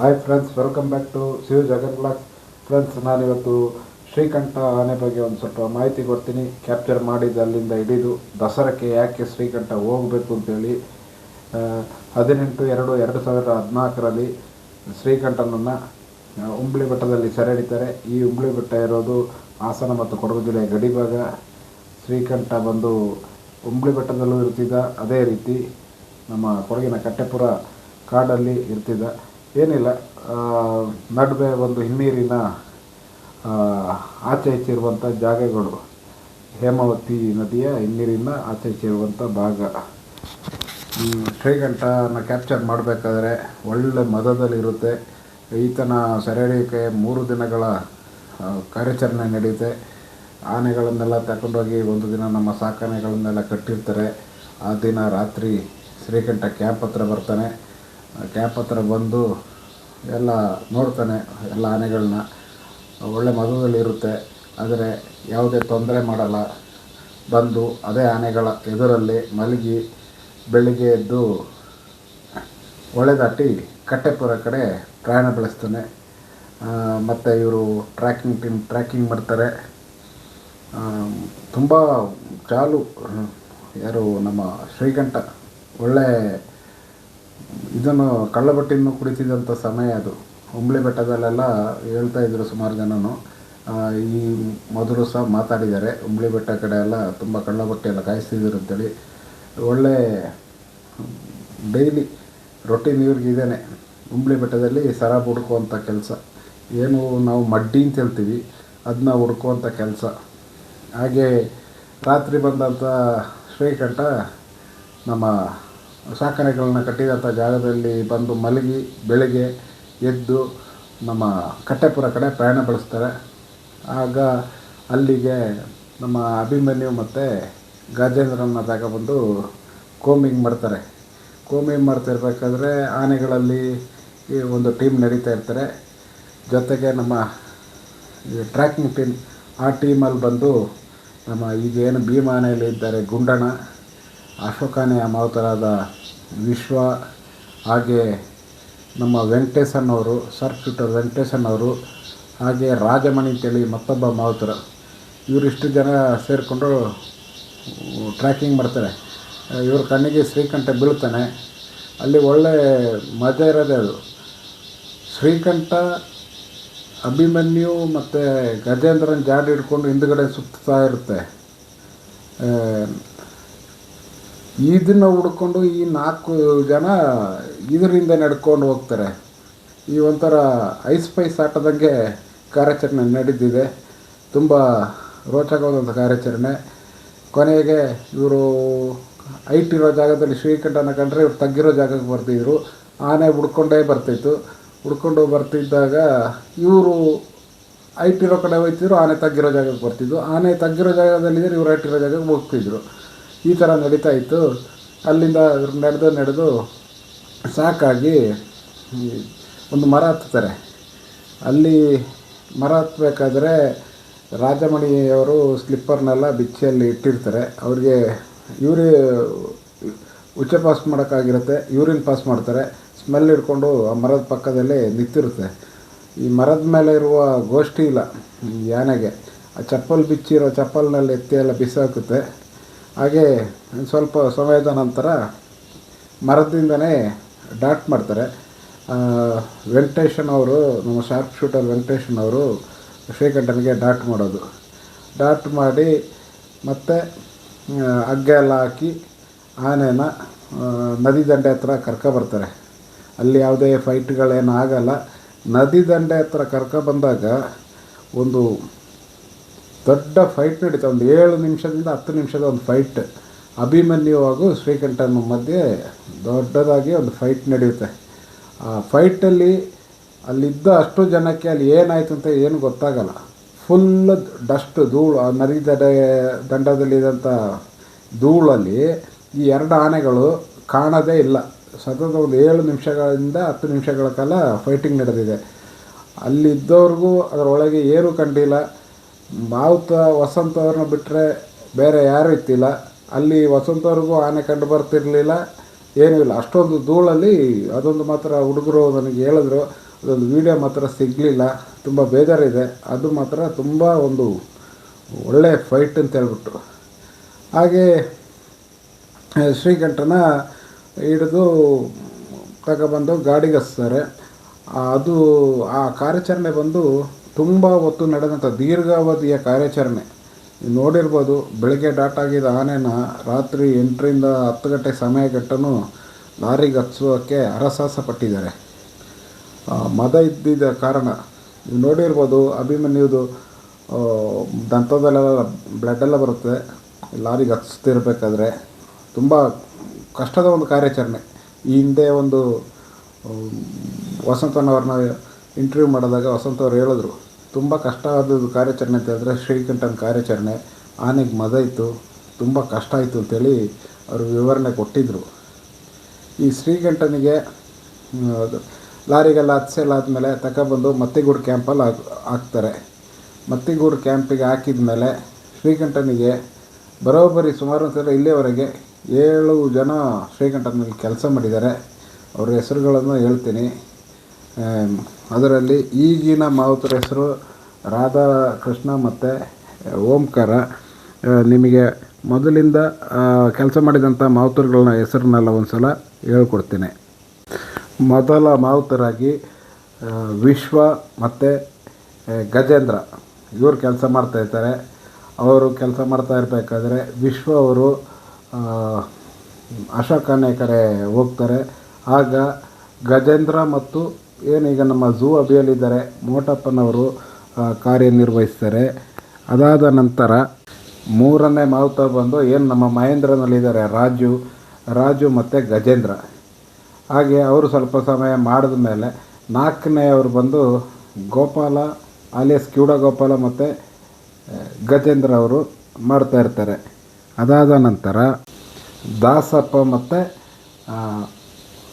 Hi friends welcome back to Shiva Jagan blog friends ನಾನಿವತ್ತು ಶ್ರೀಕಂಠ ಆನೆ ಬಗ್ಗೆ ಒಂದು ಸ್ವಲ್ಪ ಮಾಹಿತಿ ಕೊಡ್ತೀನಿ. ಕ್ಯಾಪ್ಚರ್ ಮಾಡಿದ್ದು ಅಲ್ಲಿಂದ ಹಿಡಿದು ದಸರಾಕ್ಕೆ ಯಾಕೆ ಶ್ರೀಕಂಠ ಹೋಗಬೇಕು ಅಂತೇಳಿ. ಹದಿನೆಂಟು ಎರಡು ಎರಡು ಸಾವಿರದ ಹದಿನಾಲ್ಕರಲ್ಲಿ ಶ್ರೀಕಂಠನನ್ನು ಉಂಬ್ಳಿ ಬೆಟ್ಟದಲ್ಲಿ ಸೆರೆಹಿಡಿತಾರೆ. ಈ ಉಂಬ್ಳಿ ಬೆಟ್ಟ ಇರೋದು ಹಾಸನ ಮತ್ತು ಕೊಡಗು ಜಿಲ್ಲೆಯ ಗಡಿಭಾಗ. ಶ್ರೀಕಂಠ ಬಂದು ಉಂಬ್ಳಿ ಬೆಟ್ಟದಲ್ಲೂ ಇರ್ತಿದ್ದ. ಅದೇ ರೀತಿ ನಮ್ಮ ಕೊಡಗಿನ ಕಟ್ಟೆಪುರ ಕಾಡಲ್ಲಿ ಇರ್ತಿದ್ದ. ಏನಿಲ್ಲ ನಡುವೆ ಒಂದು ಹಿನ್ನೀರಿನ ಆಚೆ ಈಚೆ ಇರುವಂಥ ಜಾಗಗಳು, ಹೇಮಾವತಿ ನದಿಯ ಹಿನ್ನೀರಿನ ಆಚೆ ಈಚೆ ಇರುವಂಥ ಭಾಗ. ಶ್ರೀಗಂಠನ ಕ್ಯಾಪ್ಚರ್ ಮಾಡಬೇಕಾದ್ರೆ ಒಳ್ಳೆ ಮದದಲ್ಲಿರುತ್ತೆ. ಈತನ ಸೆರೆಡಿಕೆ ಮೂರು ದಿನಗಳ ಕಾರ್ಯಾಚರಣೆ ನಡೆಯುತ್ತೆ ಆನೆಗಳನ್ನೆಲ್ಲ ತಗೊಂಡೋಗಿ ಒಂದು ದಿನ ನಮ್ಮ ಸಾಕಾನೆಗಳನ್ನೆಲ್ಲ ಕಟ್ಟಿರ್ತಾರೆ. ಆ ದಿನ ರಾತ್ರಿ ಶ್ರೀಕಂಠ ಕ್ಯಾಂಪ್ ಹತ್ರ ಬರ್ತಾನೆ. ಕ್ಯಾಂಪ್ ಹತ್ರ ಬಂದು ಎಲ್ಲ ನೋಡ್ತಾನೆ ಎಲ್ಲ ಆನೆಗಳನ್ನ ಒಳ್ಳೆ ಮಧುದಲ್ಲಿರುತ್ತೆ ಆದರೆ ಯಾವುದೇ ತೊಂದರೆ ಮಾಡಲ್ಲ. ಬಂದು ಅದೇ ಆನೆಗಳ ಎದುರಲ್ಲಿ ಮಲಗಿ ಬೆಳಿಗ್ಗೆ ಎದ್ದು ಹೊಳೆ ದಾಟಿ ಕಟ್ಟೆಪುರ ಕಡೆ ಪ್ರಯಾಣ ಬೆಳೆಸ್ತಾನೆ. ಮತ್ತು ಇವರು ಟ್ರ್ಯಾಕಿಂಗ್ ಟೀಮ್ ಟ್ರ್ಯಾಕಿಂಗ್ ಮಾಡ್ತಾರೆ. ತುಂಬ ಚಾಲು ಯಾರು ನಮ್ಮ ಶ್ರೀಕಂಠ, ಒಳ್ಳೆ ಇದನ್ನು ಕಳ್ಳಬಟ್ಟಿಯನ್ನು ಕುಡಿತಿದ್ದಂಥ ಸಮಯ ಅದು. ಉಂಬ್ಳಿ ಬೆಟ್ಟದಲ್ಲೆಲ್ಲ ಹೇಳ್ತಾ ಇದ್ರು ಸುಮಾರು ಜನನು. ಈ ಮೊದಲು ಸಹ ಮಾತಾಡಿದ್ದಾರೆ. ಉಂಬ್ಳಿ ಬೆಟ್ಟ ಕಡೆ ಎಲ್ಲ ತುಂಬ ಕಳ್ಳಬಟ್ಟೆ ಎಲ್ಲ ಕಾಯಿಸ್ತಿದ್ರು ಅಂತೇಳಿ. ಒಳ್ಳೆ ಡೈಲಿ ರೊಟೀನ್ ಇವ್ರಿಗೆ ಇದೇನೆ. ಉಂಬ್ಳಿ ಬೆಟ್ಟದಲ್ಲಿ ಸರಾಬ್ ಹುಡ್ಕುವಂಥ ಕೆಲಸ. ಏನು ನಾವು ಮಡ್ಡಿ ಅಂತ ಹೇಳ್ತೀವಿ. ಅದನ್ನ ಹುಡ್ಕುವಂಥ ಕೆಲಸ. ಹಾಗೆ ರಾತ್ರಿ ಬಂದಂಥ ಶ್ರೀಕಂಠ ನಮ್ಮ ಸಾಕಣೆಗಳನ್ನ ಕಟ್ಟಿದಂಥ ಜಾಗದಲ್ಲಿ ಬಂದು ಮಲಗಿ ಬೆಳಗ್ಗೆ ಎದ್ದು ನಮ್ಮ ಕಟ್ಟೆಪುರ ಕಡೆ ಪ್ರಯಾಣ ಬೆಳೆಸ್ತಾರೆ. ಆಗ ಅಲ್ಲಿಗೆ ನಮ್ಮ ಅಭಿಮನ್ಯು ಮತ್ತು ಗಜೇಂದ್ರನ ತಗೊಬಂದು ಕೋಮಿಂಗ್ ಮಾಡ್ತಾರೆ. ಕೋಮಿಂಗ್ ಮಾಡ್ತಿರ್ಬೇಕಾದ್ರೆ ಆನೆಗಳಲ್ಲಿ ಈ ಒಂದು ಟೀಮ್ ನಡೀತಾ ಇರ್ತಾರೆ. ಜೊತೆಗೆ ನಮ್ಮ ಟ್ರ್ಯಾಕಿಂಗ್ ಟೀಮ್ ಆ ಟೀಮಲ್ಲಿ ಬಂದು ನಮ್ಮ ಈಗೇನು ಭೀಮಾನೆಯಲ್ಲಿ ಇದ್ದಾರೆ ಗುಂಡಣ್ಣ ಅಶೋಕಾನೆಯ ಮಾವುತರಾದ ವಿಶ್ವ ಹಾಗೆ ನಮ್ಮ ವೆಂಕಟೇಶನ್ ಅವರು ಸರ್ಫ್ ಶೂಟರ್ ಹಾಗೆ ರಾಜಮಣಿ ಅಂತೇಳಿ ಮತ್ತೊಬ್ಬ ಮಾವುತರ ಇವರಿಷ್ಟು ಜನ ಸೇರಿಕೊಂಡು ಟ್ರ್ಯಾಕಿಂಗ್ ಮಾಡ್ತಾರೆ. ಇವ್ರ ಕಣ್ಣಿಗೆ ಶ್ರೀಕಂಠ ಬೀಳ್ತಾನೆ ಅಲ್ಲಿ ಒಳ್ಳೆ ಮಜಾ ಇರೋದೇ ಅದು. ಶ್ರೀಕಂಠ, ಅಭಿಮನ್ಯು ಮತ್ತು ಗಜೇಂದ್ರನ ಜಾಡಿ ಹಿಡ್ಕೊಂಡು ಹಿಂದುಗಡೆ ಸುತ್ತಾ ಇರುತ್ತೆ. ಇದನ್ನು ಹುಡ್ಕೊಂಡು ಈ ನಾಲ್ಕು ಜನ ಇದರಿಂದ ನಡ್ಕೊಂಡು ಹೋಗ್ತಾರೆ. ಈ ಒಂಥರ ಐಸ್ ಪೈಸ್ ಆಟದಂಗೆ ಕಾರ್ಯಾಚರಣೆ ನಡೆದಿದೆ ತುಂಬ ರೋಚಕವಾದಂಥ ಕಾರ್ಯಾಚರಣೆ. ಕೊನೆಗೆ ಇವರು ಐಟಿರೋ ಜಾಗದಲ್ಲಿ ಶ್ರೀಕಂಠನ ಕಂಡ್ರೆ ಇವ್ರು ತಗ್ಗಿರೋ ಜಾಗಕ್ಕೆ ಬರ್ತಿದ್ರು. ಆನೆ ಹುಡ್ಕೊಂಡೇ ಬರ್ತಿತ್ತು. ಹುಡ್ಕೊಂಡು ಬರ್ತಿದ್ದಾಗ ಇವರು ಐಟಿರೋ ಕಡೆ ಹೋಗ್ತಿದ್ರು, ಆನೆ ತಗ್ಗಿರೋ ಜಾಗಕ್ಕೆ ಬರ್ತಿದ್ರು ಆನೆ ತಗ್ಗಿರೋ ಜಾಗದಲ್ಲಿದ್ದರೆ ಇವ್ರು ಹೈಟ್ ಇರೋ ಜಾಗಕ್ಕೆ ಹೋಗ್ತಿದ್ರು. ಈ ಥರ ನಡೀತಾ ಇತ್ತು. ಅಲ್ಲಿಂದ ನಡೆದು ನಡೆದು ಸಾಕಾಗಿ ಒಂದು ಮರ ಹತ್ತುತ್ತಾರೆ. ಅಲ್ಲಿ ಮರ ಹತ್ತಬೇಕಾದ್ರೆ ರಾಜಮಣಿಯವರು ಸ್ಲಿಪ್ಪರ್ನೆಲ್ಲ ಬಿಚ್ಚಿಯಲ್ಲಿ ಇಟ್ಟಿರ್ತಾರೆ. ಅವ್ರಿಗೆ ಇವ್ರಿ ಉಚ್ಚ ಪಾಸ್ ಮಾಡೋಕ್ಕಾಗಿರುತ್ತೆ. ಯೂರಿನ್ ಪಾಸ್ ಮಾಡ್ತಾರೆ. ಸ್ಮೆಲ್ ಹಿಡ್ಕೊಂಡು ಆ ಮರದ ಪಕ್ಕದಲ್ಲೇ ನಿಂತಿರುತ್ತೆ. ಈ ಮರದ ಮೇಲೆ ಇರುವ ಗೋಷ್ಠಿ ಇಲ್ಲ. ಯಾನೆಗೆ. ಆ ಚಪ್ಪಲ್ ಬಿಚ್ಚಿರೋ ಚಪ್ಪಲ್ನಲ್ಲಿ ಎತ್ತಿ ಎಲ್ಲ ಬಿಸಾಕುತ್ತೆ. ಹಾಗೆ ಸ್ವಲ್ಪ ಸಮಯದ ನಂತರ ಮರದಿಂದನೇ ಡಾಟ್ ಮಾಡ್ತಾರೆ. ವೆಂಕಟೇಶನ್ ಅವರು, ನಮ್ಮ ಶಾರ್ಪ್ ಶೂಟರ್ ವೆಂಕಟೇಶನ್ ಅವರು ಶ್ರೀಕಂಠನಿಗೆ ಡಾಟ್ ಮಾಡೋದು. ಡಾಟ್ ಮಾಡಿ ಮತ್ತೆ ಹಗ್ಗ ಎಲ್ಲ ಹಾಕಿ ಆನೆನ ನದಿ ದಂಡೆ ಹತ್ರ ಕರ್ಕೊಬರ್ತಾರೆ ಅಲ್ಲಿ ಯಾವುದೇ ಫೈಟ್ಗಳೇನು ಆಗಲ್ಲ. ನದಿ ದಂಡೆ ಹತ್ರ ಕರ್ಕೊಬಂದಾಗ ಒಂದು ದೊಡ್ಡ ಫೈಟ್ ನಡೀತಾ ಒಂದು ಏಳು ನಿಮಿಷದಿಂದ ಹತ್ತು ನಿಮಿಷದ ಒಂದು ಫೈಟ್ ಅಭಿಮನ್ಯು ಹಾಗೂ ಶ್ರೀಕಂಠನ ಮಧ್ಯೆ ದೊಡ್ಡದಾಗಿ ಒಂದು ಫೈಟ್ ನಡೆಯುತ್ತೆ. ಆ ಫೈಟಲ್ಲಿ ಅಲ್ಲಿದ್ದ ಅಷ್ಟು ಜನಕ್ಕೆ ಅಲ್ಲಿ ಏನಾಯಿತು ಅಂತ ಏನು ಗೊತ್ತಾಗಲ್ಲ. ಫುಲ್ ಡಸ್ಟ್ ಧೂಳು, ಆ ನದಿ ದಡ ದಂಡದಲ್ಲಿದ್ದಂಥ ಧೂಳಲ್ಲಿ ಈ ಎರಡು ಆನೆಗಳು ಕಾಣದೇ ಇಲ್ಲ. ಸತತ ಒಂದು ಏಳು ನಿಮಿಷಗಳಿಂದ ಹತ್ತು ನಿಮಿಷಗಳ ಕಾಲ ಫೈಟಿಂಗ್ ನಡೆದಿದೆ. ಅಲ್ಲಿದ್ದವ್ರಿಗೂ ಅದರೊಳಗೆ ಏನೂ ಕಂಡಿಲ್ಲ. ಮಾವುತ ವಸಂತ ಅವ್ರನ್ನ ಬಿಟ್ಟರೆ ಬೇರೆ ಯಾರೂ ಇತ್ತಿಲ್ಲ. ಅಲ್ಲಿ ವಸಂತವ್ರಿಗೂ ಆನೆ ಕಂಡು ಬರ್ತಿರಲಿಲ್ಲ, ಏನೂ ಇಲ್ಲ. ಅಷ್ಟೊಂದು ಧೂಳಲ್ಲಿ ಅದೊಂದು ಮಾತ್ರ ಹುಡುಗರು ನನಗೆ ಹೇಳಿದ್ರು. ಅದೊಂದು ವಿಡಿಯೋ ಮಾತ್ರ ಸಿಗಲಿಲ್ಲ. ತುಂಬ ಬೇಜಾರಿದೆ. ಅದು ಮಾತ್ರ ತುಂಬ ಒಂದು ಒಳ್ಳೆ ಫೈಟ್ ಅಂತ ಹೇಳ್ಬಿಟ್ರು ಹಾಗೆ ಶ್ರೀಕಂಠನ ಹಿಡಿದು ತಗೊಬಂದು ಗಾಡಿಗೆ ಹಚ್ತಾರೆ ಅದು ಆ ಕಾರ್ಯಾಚರಣೆ ಬಂದು ತುಂಬ ಹೊತ್ತು ನಡೆದಂಥ ದೀರ್ಘಾವಧಿಯ ಕಾರ್ಯಾಚರಣೆ. ನೋಡಿರ್ಬೋದು, ಬೆಳಗ್ಗೆ ಡಾಟ್ ಆಗಿದ್ದ ಆನೆನ ರಾತ್ರಿ ಎಂಟರಿಂದ ಹತ್ತು ಗಂಟೆ ಸಮಯ ಗಂಟನೂ ಲಾರಿಗೆ ಹಚ್ಚೋಕ್ಕೆ ಹರಸಾಹಸ ಪಟ್ಟಿದ್ದಾರೆ. ಮದ ಇದ್ದಿದ್ದ ಕಾರಣ ನೀವು ನೋಡಿರ್ಬೋದು, ಅಭಿಮನ್ಯುದು ದಂತದಲ್ಲೆಲ್ಲ ಬ್ಲಡ್ಡೆಲ್ಲ ಬರುತ್ತೆ. ಲಾರಿಗೆ ಹಚ್ತಿರ್ಬೇಕಾದ್ರೆ ತುಂಬ ಕಷ್ಟದ ಒಂದು ಕಾರ್ಯಾಚರಣೆ. ಈ ಹಿಂದೆ ಒಂದು ವಸಂತನವ್ರನ್ನ ಇಂಟರ್ವ್ಯೂ ಮಾಡಿದಾಗ ವಸಂತ ಅವರು ಹೇಳಿದ್ರು, ತುಂಬ ಕಷ್ಟವಾದದ್ದು ಕಾರ್ಯಾಚರಣೆ ಅಂತ ಹೇಳಿದ್ರೆ ಶ್ರೀಕಂಠನ ಕಾರ್ಯಾಚರಣೆ, ಆನೆಗೆ ಮದ ಇತ್ತು, ತುಂಬ ಕಷ್ಟ ಆಯಿತು ಅಂತೇಳಿ ಅವರು ವಿವರಣೆ ಕೊಟ್ಟಿದ್ದರು ಈ ಶ್ರೀಕಂಠನಿಗೆ ಲಾರಿಗೆಲ್ಲ ಲಾರಿಗೆಲ್ಲ ಹತ್ಸೆಲ್ಲಾದ್ಮೇಲೆ ತಗೊಬಂದು ಮತ್ತಿಗೂಡು ಕ್ಯಾಂಪಲ್ಲಿ ಹಾಕ್, ಹಾಕ್ತಾರೆ. ಮತ್ತಿಗೂಡು ಕ್ಯಾಂಪಿಗೆ ಹಾಕಿದ ಮೇಲೆ ಶ್ರೀಕಂಠನಿಗೆ ಬರೋಬ್ಬರಿ ಸುಮಾರು ಅಂತಂದರೆ ಇಲ್ಲಿಯವರೆಗೆ ಏಳು ಜನ ಶ್ರೀಕಂಠನಲ್ಲಿ ಕೆಲಸ ಮಾಡಿದ್ದಾರೆ. ಅವ್ರ ಹೆಸರುಗಳನ್ನು ಹೇಳ್ತೀನಿ. ಅದರಲ್ಲಿ ಈಗಿನ ಮಾವುತರ ಹೆಸರು ರಾಧಾಕೃಷ್ಣ ಮತ್ತು ಓಂಕಾರ. ನಿಮಗೆ ಮೊದಲಿಂದ ಕೆಲಸ ಮಾಡಿದಂಥ ಮಾವುತರುಗಳನ್ನ ಹೆಸರನ್ನೆಲ್ಲ ಒಂದು ಸಲ ಹೇಳ್ಕೊಡ್ತೀನಿ. ಮೊದಲ ಮಾವುತರಾಗಿ ವಿಶ್ವ ಮತ್ತು ಗಜೇಂದ್ರ. ಇವರು ಕೆಲಸ ಮಾಡ್ತಾ ಇರ್ತಾರೆ. ಅವರು ಕೆಲಸ ಮಾಡ್ತಾ ಇರಬೇಕಾದ್ರೆ ವಿಶ್ವ ಅವರು ಅಶೋಕನೇ ಕಡೆ ಹೋಗ್ತಾರೆ. ಆಗ ಗಜೇಂದ್ರ ಮತ್ತು ಏನೀಗ ನಮ್ಮ ಝೂ ಅಭಿಯಲ್ಲಿದ್ದಾರೆ ಮೋಟಪ್ಪನವರು ಕಾರ್ಯನಿರ್ವಹಿಸ್ತಾರೆ. ಅದಾದ ನಂತರ ಮೂರನೇ ಮಾವುತ ಬಂದು ಏನು ನಮ್ಮ ಮಹೇಂದ್ರನಲ್ಲಿದ್ದಾರೆ, ರಾಜು ರಾಜು ಮತ್ತು ಗಜೇಂದ್ರ. ಹಾಗೆ ಅವರು ಸ್ವಲ್ಪ ಸಮಯ ಮಾಡಿದ ಮೇಲೆ ನಾಲ್ಕನೆಯವರು ಬಂದು ಗೋಪಾಲ ಆಲಿಯಸ್ ಕ್ಯೂಡ ಗೋಪಾಲ ಮತ್ತು ಗಜೇಂದ್ರ ಅವರು ಮಾಡ್ತಾಯಿರ್ತಾರೆ ಅದಾದ ನಂತರ ದಾಸಪ್ಪ ಮತ್ತು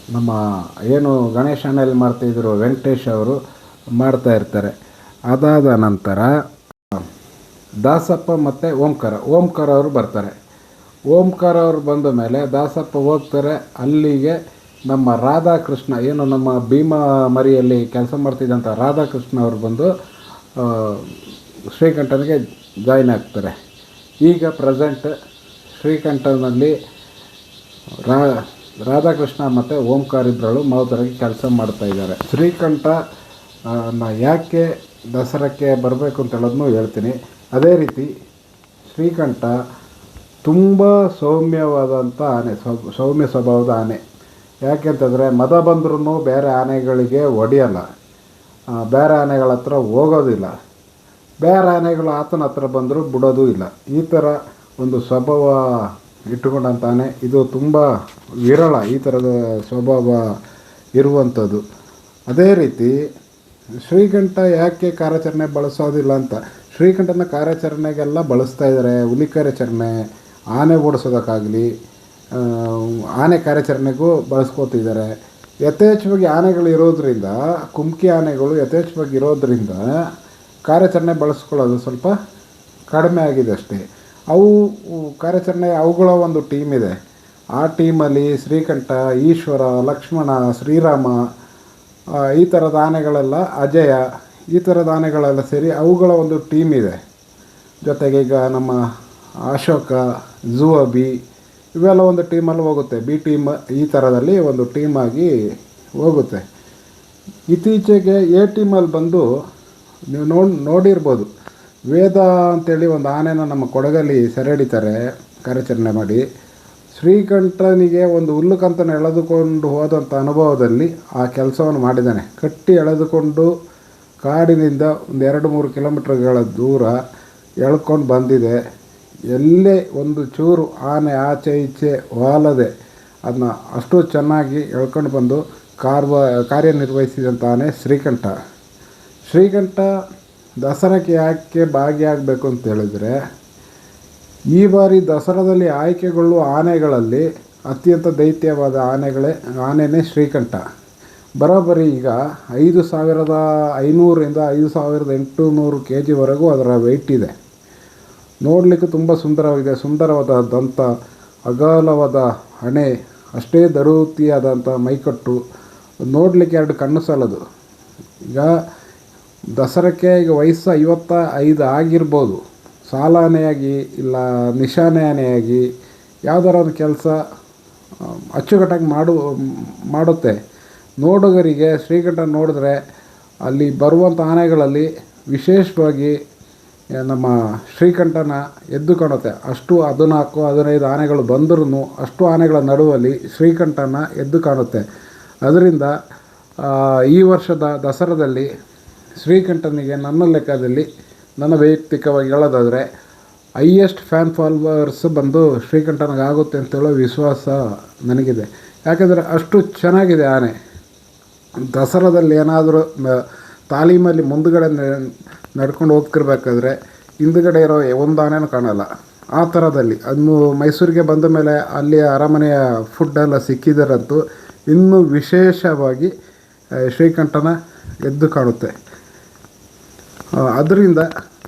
ನಮ್ಮ ಏನು ಗಣೇಶನಲ್ಲಿ ಮಾಡ್ತಾಯಿದ್ರು ವೆಂಕಟೇಶ್ ಅವರು ಮಾಡ್ತಾ ಇರ್ತಾರೆ. ಅದಾದ ನಂತರ, ದಾಸಪ್ಪ ಮತ್ತು ಓಂಕಾರ ಓಂಕಾರ ಅವರು ಬರ್ತಾರೆ. ಓಂಕಾರ ಅವರು ಬಂದ ಮೇಲೆ ದಾಸಪ್ಪ ಹೋಗ್ತಾರೆ. ಅಲ್ಲಿಗೆ ನಮ್ಮ ರಾಧಾಕೃಷ್ಣ, ಏನು ನಮ್ಮ ಭೀಮಾ ಮರಿಯಲ್ಲಿ ಕೆಲಸ ಮಾಡ್ತಿದ್ದಂಥ ರಾಧಾಕೃಷ್ಣ ಅವರು ಬಂದು ಶ್ರೀಕಂಠನಿಗೆ ಜಾಯ್ನ್ ಆಗ್ತಾರೆ. ಈಗ ಪ್ರೆಸೆಂಟ್ ಶ್ರೀಕಂಠನಲ್ಲಿ ರಾ ರಾಧಾಕೃಷ್ಣ ಮತ್ತು ಓಂಕಾರ ಇಬ್ಬರು ಮಾವುತರಾಗಿ ಕೆಲಸ ಮಾಡ್ತಾ ಇದ್ದಾರೆ. ಶ್ರೀಕಂಠ ನ ಯಾಕೆ ದಸರಕ್ಕೆ ಬರಬೇಕು ಅಂತ ಹೇಳೋದನ್ನು ಹೇಳ್ತೀನಿ. ಅದೇ ರೀತಿ ಶ್ರೀಕಂಠ ತುಂಬ ಸೌಮ್ಯವಾದಂಥ ಆನೆ ಸೌಮ್ಯ ಸ್ವಭಾವದ ಆನೆ. ಯಾಕೆಂತಂದರೆ ಮದ ಬಂದ್ರೂ ಬೇರೆ ಆನೆಗಳಿಗೆ ಒಡೆಯಲ್ಲ. ಬೇರೆ ಆನೆಗಳ ಹತ್ರ ಹೋಗೋದಿಲ್ಲ. ಬೇರೆ ಆನೆಗಳು ಆತನ ಹತ್ರ ಬಂದರೂ ಬಿಡೋದೂ ಇಲ್ಲ. ಈ ಥರ ಒಂದು ಸ್ವಭಾವ ಇಟ್ಟುಕೊಂಡಂಥ ಆನೆ ಇದು ತುಂಬ ವಿರಳ ಈ ಥರದ ಸ್ವಭಾವ ಇರುವಂಥದ್ದು ಅದೇ ರೀತಿ ಶ್ರೀಕಂಠ ಯಾಕೆ ಕಾರ್ಯಾಚರಣೆ ಬಳಸೋದಿಲ್ಲ ಅಂತ? ಶ್ರೀಕಂಠನ ಕಾರ್ಯಾಚರಣೆಗೆಲ್ಲ ಬಳಸ್ತಾ ಇದ್ದಾರೆ ಹುಲಿ ಕಾರ್ಯಾಚರಣೆ ಆನೆ ಓಡಿಸೋದಕ್ಕಾಗಲಿ ಆನೆ ಕಾರ್ಯಾಚರಣೆಗೂ ಬಳಸ್ಕೋತಿದ್ದಾರೆ ಯಥೇಚ್ಛವಾಗಿ ಆನೆಗಳು ಇರೋದರಿಂದ ಕುಮ್ಕಿ ಆನೆಗಳು ಯಥೇಚ್ಛವಾಗಿ ಇರೋದರಿಂದ ಕಾರ್ಯಾಚರಣೆ ಬಳಸ್ಕೊಳ್ಳೋದು ಸ್ವಲ್ಪ ಕಡಿಮೆ ಆಗಿದೆ ಅಷ್ಟೇ. ಅವು ಕಾರ್ಯಾಚರಣೆ, ಅವುಗಳ ಒಂದು ಟೀಮ್ ಇದೆ. ಆ ಟೀಮಲ್ಲಿ ಶ್ರೀಕಂಠ, ಈಶ್ವರ, ಲಕ್ಷ್ಮಣ, ಶ್ರೀರಾಮ ಈ ಥರದ ಆನೆಗಳೆಲ್ಲ ಅಜಯ, ಈ ಥರದ ಆನೆಗಳೆಲ್ಲ ಸೇರಿ ಅವುಗಳ ಒಂದು ಟೀಮ್ ಇದೆ. ಜೊತೆಗೆ ಈಗ ನಮ್ಮ ಅಶೋಕ ಅಬಿ ಇವೆಲ್ಲ ಒಂದು ಟೀಮಲ್ಲಿ ಹೋಗುತ್ತೆ. ಬಿ ಟೀಮ್ ಈ ಥರದಲ್ಲಿ ಒಂದು ಟೀಮಾಗಿ ಹೋಗುತ್ತೆ. ಇತ್ತೀಚೆಗೆ ಎ ಟೀಮಲ್ಲಿ ಬಂದು ನೀವು ನೋಡಿ, ನೋಡಿರ್ಬೋದು. ವೇದ ಅಂತೇಳಿ ಒಂದು ಆನೆನ ನಮ್ಮ ಕೊಡಗಲ್ಲಿ ಸೆರೆ ಹಿಡಿತಾರೆ ಕಾರ್ಯಾಚರಣೆ ಮಾಡಿ. ಶ್ರೀಕಂಠನಿಗೆ ಒಂದು ಹುಲ್ಲುಕಂತನ ಎಳೆದುಕೊಂಡು ಹೋದಂಥ ಅನುಭವದಲ್ಲಿ ಆ ಕೆಲಸವನ್ನು ಮಾಡಿದ್ದಾನೆ. ಕಟ್ಟಿ ಎಳೆದುಕೊಂಡು ಕಾಡಿನಿಂದ ಒಂದು ಎರಡು ಮೂರು ಕಿಲೋಮೀಟ್ರ್ಗಳ ದೂರ ಎಳ್ಕೊಂಡು ಬಂದಿದೆ. ಎಲ್ಲೇ ಒಂದು ಚೂರು ಆನೆ ಆಚೆ ಈಚೆ ವಾಲದೆ ಅದನ್ನ ಅಷ್ಟು ಚೆನ್ನಾಗಿ ಎಳ್ಕೊಂಡು ಬಂದು ಕಾರ್ವ ಕಾರ್ಯನಿರ್ವಹಿಸಿದಂಥ ಆನೆ ಶ್ರೀಕಂಠ. ಶ್ರೀಕಂಠ ದಸರಾಕ್ಕೆ ಯಾಕೆ ಭಾಗಿಯಾಗಬೇಕು ಅಂತ ಹೇಳಿದರೆ, ಈ ಬಾರಿ ದಸರಾದಲ್ಲಿ ಆಯ್ಕೆಗೊಳ್ಳುವ ಆನೆಗಳಲ್ಲಿ ಅತ್ಯಂತ ದೈತ್ಯವಾದ ಆನೆಗಳೇ, ಆನೆನೇ ಶ್ರೀಕಂಠ. ಬರೋಬ್ಬರಿ ಈಗ ಐದು ಸಾವಿರದ ಐನೂರಿಂದ ಐದು ಸಾವಿರದ ಎಂಟುನೂರು ಕೆ ಜಿವರೆಗೂ ಅದರ ವೆಯ್ಟ್ ಇದೆ. ನೋಡಲಿಕ್ಕೆ ತುಂಬ ಸುಂದರವಾಗಿದೆ, ಸುಂದರವಾದ ದಂತ, ಅಗಲವಾದ ಹಣೆ, ಅಷ್ಟೇ ದರೂತಿಯಾದಂಥ ಮೈಕಟ್ಟು, ನೋಡಲಿಕ್ಕೆ ಎರಡು ಕಣ್ಣು ಸಾಲದು ಈಗ ದಸರಕ್ಕೆ ಈಗ ವಯಸ್ಸು ಐವತ್ತ ಐದು ಆಗಿರ್ಬೋದು. ಸಾಲಾನೆಯಾಗಿ ಇಲ್ಲ ನಿಶಾನೆಯಾಗಿ ಯಾವ್ದಾರ ಒಂದು ಕೆಲಸ ಅಚ್ಚುಕಟ್ಟಾಗಿ ಮಾಡು, ಮಾಡುತ್ತೆ. ನೋಡುಗರಿಗೆ ಶ್ರೀಕಂಠ ನೋಡಿದ್ರೆ ಅಲ್ಲಿ ಬರುವಂಥ ಆನೆಗಳಲ್ಲಿ ವಿಶೇಷವಾಗಿ ನಮ್ಮ ಶ್ರೀಕಂಠನ ಎದ್ದು ಕಾಣುತ್ತೆ. ಅಷ್ಟು ಹದಿನಾಲ್ಕು, ಹದಿನೈದು ಆನೆಗಳು ಬಂದರೂ ಅಷ್ಟು ಆನೆಗಳ ನಡುವಲ್ಲಿ ಶ್ರೀಕಂಠನ ಎದ್ದು ಕಾಣುತ್ತೆ. ಅದರಿಂದ ಈ ವರ್ಷದ ದಸರಾದಲ್ಲಿ ಶ್ರೀಕಂಠನಿಗೆ ನನ್ನ ಲೆಕ್ಕದಲ್ಲಿ ನನ್ನ ವೈಯಕ್ತಿಕವಾಗಿ ಹೇಳೋದಾದರೆ ಹೈಯೆಸ್ಟ್ ಫ್ಯಾನ್ ಫಾಲೋವರ್ಸ್ ಬಂದು ಶ್ರೀಕಂಠನಿಗಾಗುತ್ತೆ ಅಂತೇಳೋ ವಿಶ್ವಾಸ ನನಗಿದೆ. ಯಾಕೆಂದರೆ ಅಷ್ಟು ಚೆನ್ನಾಗಿದೆ ಆನೆ. ದಸರಾದಲ್ಲಿ ಏನಾದರೂ ತಾಲೀಮಲ್ಲಿ ಮುಂದುಗಡೆ ನಡ್ಕೊಂಡು ಹೋಗ್ತಿರ್ಬೇಕಾದ್ರೆ ಹಿಂದುಗಡೆ ಇರೋ ಒಂದು ಆನೆನೂ ಕಾಣಲ್ಲ. ಆ ಥರದಲ್ಲಿ ಅದನ್ನು ಮೈಸೂರಿಗೆ ಬಂದ ಮೇಲೆ ಅಲ್ಲಿ ಅರಮನೆಯ ಫುಡ್ಡೆಲ್ಲ ಸಿಕ್ಕಿದರಂತೂ ಇನ್ನೂ ವಿಶೇಷವಾಗಿ ಶ್ರೀಕಂಠನ ಎದ್ದು ಕಾಣುತ್ತೆ. ಅದರಿಂದ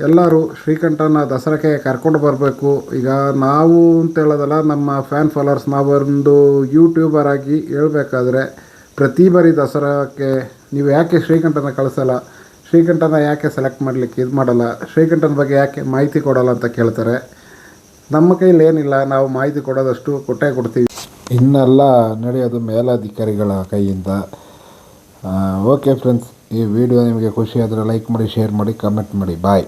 ಎಲ್ಲರೂ ಶ್ರೀಕಂಠನ ದಸರಾಕ್ಕೆ ಕರ್ಕೊಂಡು ಬರಬೇಕು. ಈಗ ನಾವು ಅಂತ ಹೇಳೋದಲ್ಲ, ನಮ್ಮ ಫ್ಯಾನ್ ಫಾಲೋವರ್ಸ್ ನಾವೊಂದು ಯೂಟ್ಯೂಬರ್ ಆಗಿ ಹೇಳಬೇಕಾದ್ರೆ ಪ್ರತಿ ಬಾರಿ ದಸರಾಕ್ಕೆ ನೀವು ಯಾಕೆ ಶ್ರೀಕಂಠನ ಕಳಿಸಲ್ಲ? ಶ್ರೀಕಂಠನ ಯಾಕೆ ಸೆಲೆಕ್ಟ್ ಮಾಡಲಿಕ್ಕೆ ಇದು ಮಾಡಲ್ಲ? ಶ್ರೀಕಂಠನ ಬಗ್ಗೆ ಯಾಕೆ ಮಾಹಿತಿ ಕೊಡಲ್ಲ ಅಂತ ಕೇಳ್ತಾರೆ. ನಮ್ಮ ಕೈಲಿ ಏನಿಲ್ಲ, ನಾವು ಮಾಹಿತಿ ಕೊಡೋದಷ್ಟು ಕೊಟ್ಟೆ ಕೊಡ್ತೀವಿ. ಇನ್ನೆಲ್ಲ ನಡೆಯೋದು ಮೇಲಾಧಿಕಾರಿಗಳ ಕೈಯಿಂದ. ಓಕೆ ಫ್ರೆಂಡ್ಸ್ ಈ ವಿಡಿಯೋ ನಿಮಗೆ ಖುಷಿ ಆದರೆ ಲೈಕ್ ಮಾಡಿ ಶೇರ್ ಮಾಡಿ ಕಮೆಂಟ್ ಮಾಡಿ. ಬಾಯ್.